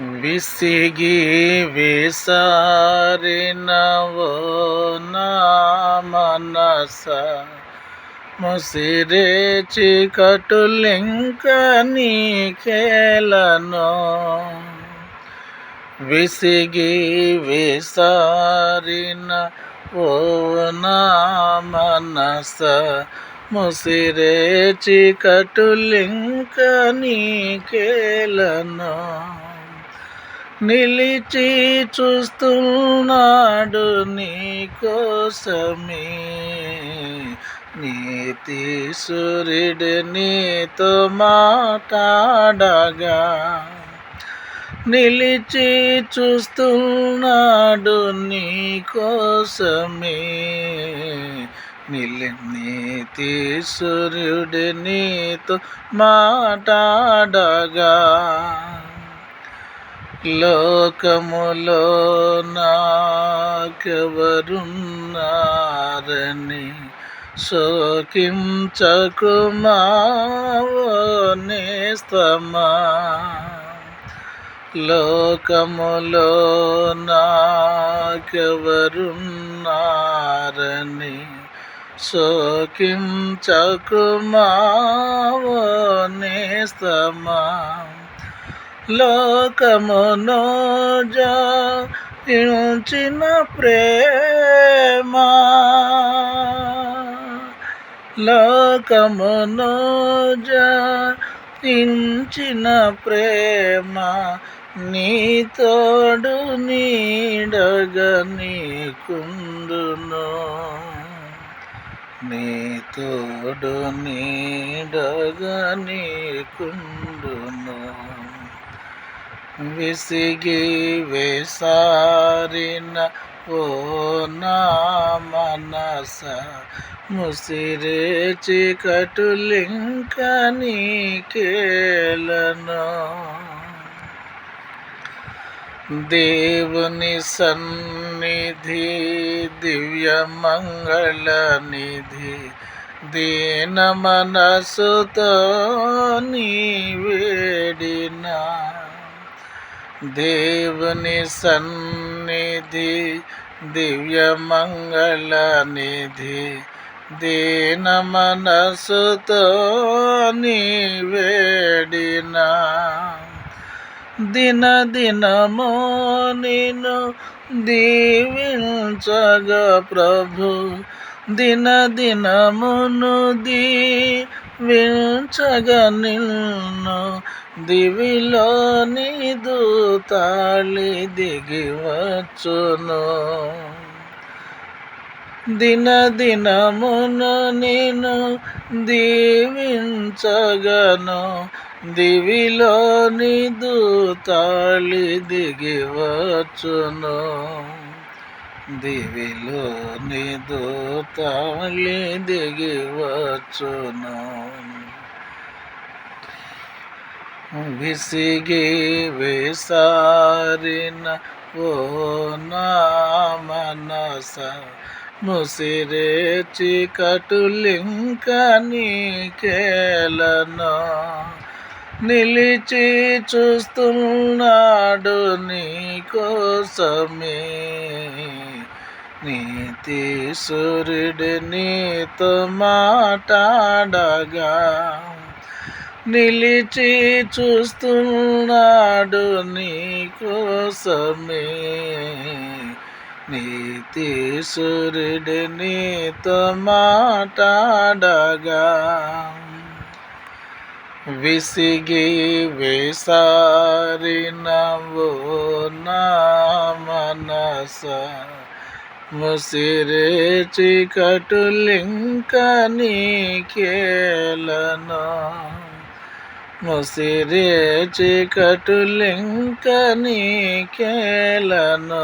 విసిగి విసారినవో నా మనస. ముసిరే చీకటులింక నీకేలను. విసిగి విసారిన ఓ నా మనస. ముసిరే చీకటులింక నీకేలను. నిలిచి చూస్తున్నాడు నీ కోసమే. నీతి సూర్యుడు నీతో మాట్లాడగా. నిలిచి చూస్తున్నాడు నీ కోసమే. నిలి నీతి సూర్యుడు నీతో మాట్లాడగా. లోకములో నాకెవరున్నారని శోకించకుమానేస్తమా లోకములో నాకెవరున్నారని శోకించకుమానేస్తమా లోకమును జయించిన ప్రేమ. లోకమును జయించిన ప్రేమ. నీ తోడు నీడగ నీకుందును. నీ తోడు నీడగ నీకుందును. విసిగి వేసారిన ఓ నా మనస ముసిరే చీకటులింక నీకేలను. దేవుని సన్నిధి దివ్య మంగళ నిధి దీన మనసుతో నీ వేడినా. దేవుని సన్నిధి దివ్య మంగళ నిధి దీన మనసుతో వేడిన దిన దినమో నిను దీవించగ ప్రభు. దిన దినమును దీ దీవించగ నిన్ను దివిలోని దూతాళి దిగివచ్చును దిన దినమును నేను దీవించగను. దివిలోని దూతాళి దిగివచ్చును దివిలోని దూతాళి దిగివచ్చును. విసిగి విసారిన ఓ నా మనస ముసిరే చీకటులింక నీకేలను. నిలిచి చూస్తున్నాడు నీ కోసమే. నీతి సూర్యుడు నీతో మాట్లాడగా నిలిచి చూస్తున్నాడు నీ కోసమే నీతి సూర్యుడు నీతో మాట్లాడగా విసిగి వేసారినవో నా మనస. ముసిరే చీకటులింక నీకేలను ముసిరే చీకటులింక నీకేలనా